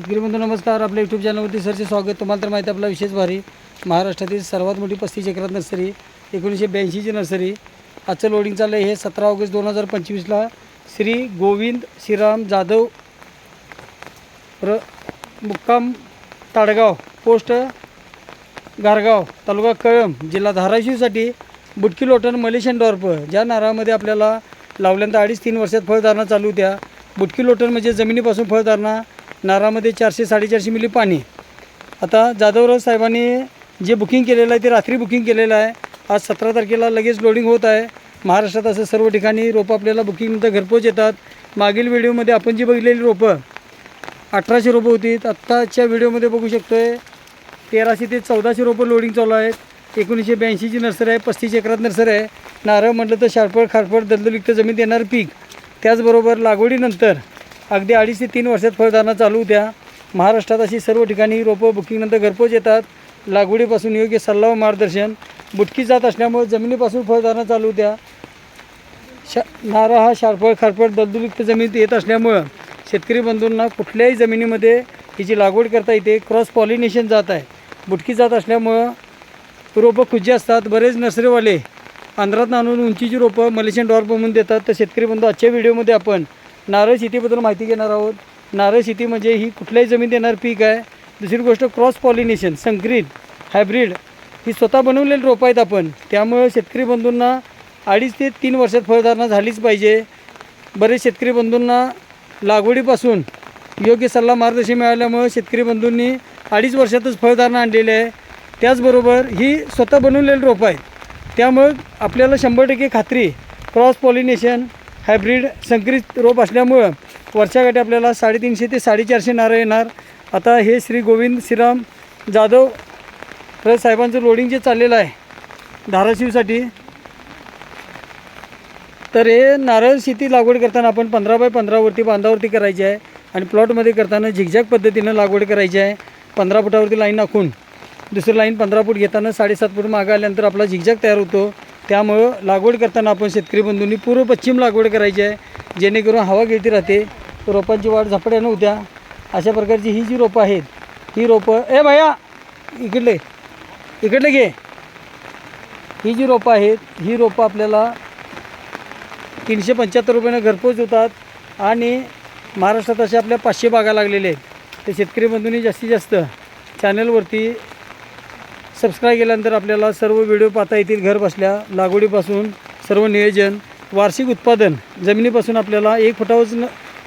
शेतकरी बंधू नमस्कार. आपल्या यूट्यूब चॅनलवरती सरचे स्वागत. तुम्हाला तर माहिती आपला विशेष भारी. महाराष्ट्रातील सर्वात मोठी पस्तीस एकरात नर्सरी एकोणीसशे ब्याऐंशीची नर्सरी. आजचं लोडिंग चाललं आहे हे सतरा ऑगस्ट दोन हजार पंचवीसला श्री गोविंद श्रीराम जाधव र मुक्काम ताडगाव पोस्ट गारगाव तालुका कळम जिल्हा धाराशिवसाठी बुटकी लोटन मलेशियन डॉर्प. ज्या नारळामध्ये आपल्याला लावल्यानंतर अडीच तीन वर्षात फळधारणा चालू होत्या. बुटकी लोटन म्हणजे जमिनीपासून फळधारणा नारळामध्ये चारशे साडेचारशे मिली पाणी. आता जाधवराव साहेबांनी जे बुकिंग केलेलं आहे ते रात्री बुकिंग केलेलं आहे. आज सतरा तारखेला लगेच लोडिंग होत आहे. महाराष्ट्रात असं सर्व ठिकाणी रोपं आपल्याला बुकिंगनंतर घरपोच येतात. मागील व्हिडिओमध्ये आपण जी बघितलेली रोपं अठराशे रोपं होती आत्ताच्या व्हिडिओमध्ये बघू शकतो आहे तेराशे ते चौदाशे रोपं लोडिंग चालू आहेत. एकोणीसशे ब्याऐंशीची नर्सरी आहे पस्तीस एकरात नर्सरी आहे. नारळ म्हटलं तर शारफळ खारफळ दलदलयुक्त जमीन देणारं पीक. त्याचबरोबर लागवडीनंतर अगदी अडीच ते तीन वर्षात फळधारणा चालू होत्या. महाराष्ट्रात अशी सर्व ठिकाणी रोपं बुकिंगनंतर घरपोच येतात. लागवडीपासून योग्य सल्ला व मार्गदर्शन बुटकी जात असल्यामुळे जमिनीपासून फळधारणा चालू होत्या. शा नारळ हा शारफळ खारफळ दलदुलयुक्त जमिनीत येत असल्यामुळं शेतकरी बंधूंना कुठल्याही जमिनीमध्ये हिची लागवड करता येते क्रॉस पॉलिनेशन जात आहे. बुटकी जात असल्यामुळं रोपं खुज्जी असतात. बरेच नर्सरीवाले आंध्रात आणून उंचीची रोपं मलेशियन डॉर्प म्हणून देतात. तर शेतकरी बंधू आजच्या व्हिडिओमध्ये आपण नारळ शेतीबद्दल माहिती घेणार आहोत. नारळ शेती म्हणजे ही कुठल्याही जमीन देणार पीक आहे. दुसरी गोष्ट क्रॉस पॉलिनेशन संकरित हायब्रिड ही स्वतः बनवलेली रोपं आहेत आपण. त्यामुळे शेतकरी बंधूंना अडीच ते तीन वर्षात फळधारणा झालीच पाहिजे. बरेच शेतकरी बंधूंना लागवडीपासून योग्य सल्ला मार्गदर्शन मिळाल्यामुळे शेतकरी बंधूंनी अडीच वर्षातच फळधारणा आणलेली आहे. त्याचबरोबर ही स्वतः बनवलेली रोपं आहेत. त्यामुळं आपल्याला शंभर टक्के खात्री. क्रॉस पॉलिनेशन हायब्रिड संकरित रोप असल्यामुळं वर्षाकाठी आपल्याला साडेतीनशे ते साडेचारशे नारळ येणार. आता हे श्री गोविंद श्रीराम जाधव साहेबांचं लोडिंग जे चाललेलं आहे धाराशिवसाठी. तर हे नारळ शेती लागवड करताना आपण पंधरा बाय पंधरावरती बांधावरती करायची आहे आणि प्लॉटमध्ये करताना झिगझॅग पद्धतीनं लागवड करायची आहे. पंधरा फुटावरती लाईन आखून. दुसरी लाईन पंधरा फूट घेताना साडेसात फूट मागं आल्यानंतर आपला झिगझॅग तयार होतो. त्यामुळं लागवड करताना आपण शेतकरी बंधूंनी पूर्व पश्चिम लागवड करायची आहे. जेणेकरून हवा गिळती राहते. रोपांची वाढ झपाट्यानं होत्या. अशा प्रकारची ही जी रोपं आहेत ही रोपं ए भया इकडले इकडले घे. ही जी रोपं आहेत ही रोपं आपल्याला तीनशे पंच्याहत्तर रुपयानं घरपोच होतात आणि महाराष्ट्रात अशा आपल्या पाचशे बागा लागलेल्या आहेत. ते शेतकरी बंधूंनी जास्तीत जास्त चॅनलवरती सबस्क्राईब केल्यानंतर आपल्याला सर्व व्हिडिओ पाहता येतील. घर बसल्या लागवडीपासून सर्व नियोजन वार्षिक उत्पादन जमिनीपासून आपल्याला एक फुटावरच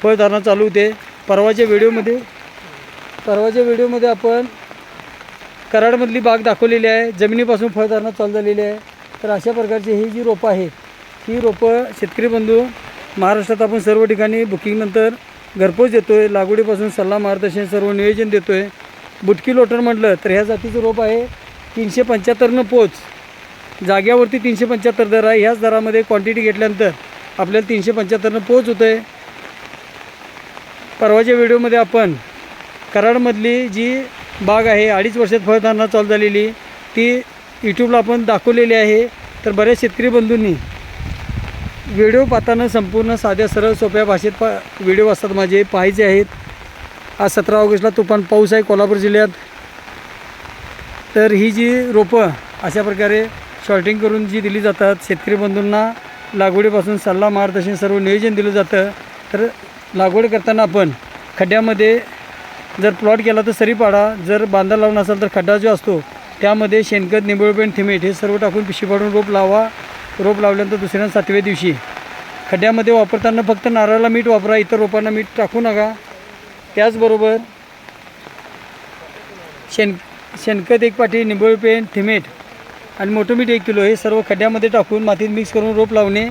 फळधारणा चालू होते. परवाच्या व्हिडिओमध्ये परवाच्या व्हिडिओमध्ये आपण कराडमधली बाग दाखवलेली आहे. जमिनीपासून फळधारणा चालू झालेली आहे. तर अशा प्रकारची ही जी रोपं आहेत ही रोपं शेतकरी बंधू महाराष्ट्रात आपण सर्व ठिकाणी बुकिंगनंतर घरपोच देतो आहे लागवडीपासून सल्ला मार्गदर्शन सर्व नियोजन देतो आहे बुटकी लोटर म्हटलं तर ह्या जातीचं रोप आहे. तीनशे पंच्याहत्तरनं पोच. जाग्यावरती तीनशे पंच्याहत्तर दर आहे. ह्याच दरामध्ये क्वांटिटी घेतल्यानंतर आपल्याला तीनशे पंच्याहत्तरनं पोच होतं आहे परवाच्या व्हिडिओमध्ये आपण कराडमधली जी बाग आहे अडीच वर्षात फळधारणा चालू झालेली ती यूट्यूबला आपण दाखवलेली आहे. तर बऱ्याच शेतकरी बंधूंनी व्हिडिओ पाहताना संपूर्ण साध्या सरळ सोप्या भाषेत पा व्हिडिओ असतात माझे पाहायचे आहेत. आज सतरा ऑगस्टला तुफान पाऊस आहे कोल्हापूर जिल्ह्यात. तर ही जी रोपं अशा प्रकारे शॉर्टिंग करून जी दिली जातात शेतकरी बंधूंना लागवडीपासून सल्ला मार्गदर्शन सर्व नियोजन दिलं जातं. तर लागवड करताना आपण खड्ड्यामध्ये जर प्लॉट केला तर सरी पाडा जर बांधा लावून असेल तर खड्डा जो असतो त्यामध्ये शेणखत निंबळपेंट थिमेट हे सर्व टाकून पिशी पाडून रोप लावा. रोप लावल्यानंतर दुसऱ्या सातव्या दिवशी खड्ड्यामध्ये वापरताना फक्त नारळाला मीठ वापरा इतर रोपांना मीठ टाकू नका. त्याचबरोबर शेण शेणखत एक पाटी निंबोळी पेंट थिमेट आणि मोठं मीठ एक किलो हे सर्व खड्ड्यामध्ये टाकून मातीत मिक्स करून रोप लावणे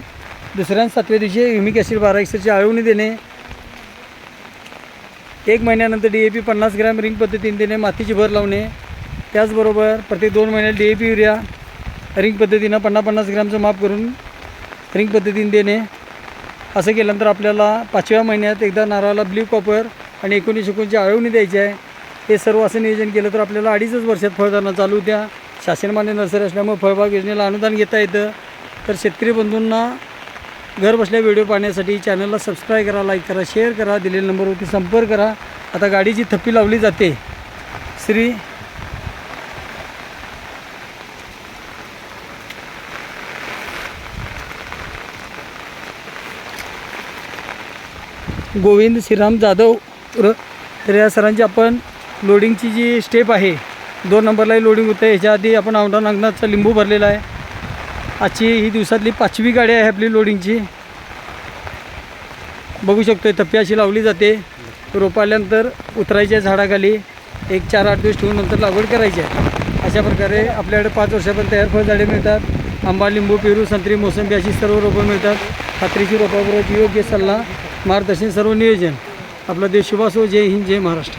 दुसऱ्या सातव्या दिवशी ह्युमिक ॲसिड बारा एक्सरची आळवणी देणे एक महिन्यानंतर डी ए पी पन्नास ग्रॅम रिंग पद्धतीने देणे मातीची भर लावणे. त्याचबरोबर प्रत्येक दोन महिन्यात D A P urea ring पद्धतीनं पन्नास पन्नास ग्रॅमचं माप करून रिंग पद्धतीने देणे. असं केल्यानंतर आपल्याला पाचव्या महिन्यात एकदा नारळाला ब्ल्यू कॉपर आणि एकोणीस एकोणची आळवणी द्यायची आहे. हे सर्व असं नियोजन केलं तर आपल्याला अडीचच वर्षात फळधारणा चालू होत्या शासनमान्य नर्सरी असल्यामुळे फळबाग योजनेला अनुदान घेता येतं. तर शेतकरी बंधूंना घर बसल्या व्हिडिओ पाहण्यासाठी चॅनलला सबस्क्राईब करा लाईक करा शेअर करा दिलेल्या नंबरवरती संपर्क करा. आता गाडीची थप्पी लावली जाते. श्री गोविंद श्रीराम जाधव र तर या सरांची आपण लोडिंगची जी स्टेप आहे दोन नंबरलाही लोडिंग होतं. ह्याच्या आधी आपण औंढा नागनाथचा लिंबू भरलेला आहे. आजची ही दिवसातली पाचवी गाडी आहे आपली लोडिंगची बघू शकतो थप्पी अशी लावली जाते. रोप आल्यानंतर उतरायच्या झाडाखाली. एक चार आठ दिवस ठेवून नंतर लागवड करायची आहे. अशा प्रकारे आपल्याकडे पाच वर्षापर्यंत तयार फळझाडे मिळतात. आंबा लिंबू पेरू संत्री मोसंबी अशी सर्व रोपं मिळतात. खात्रीची रोपाबरोबर योग्य सल्ला मार्गदर्शन सर्व नियोजन. आपला देश शुभासो जय हिंद जय महाराष्ट्र.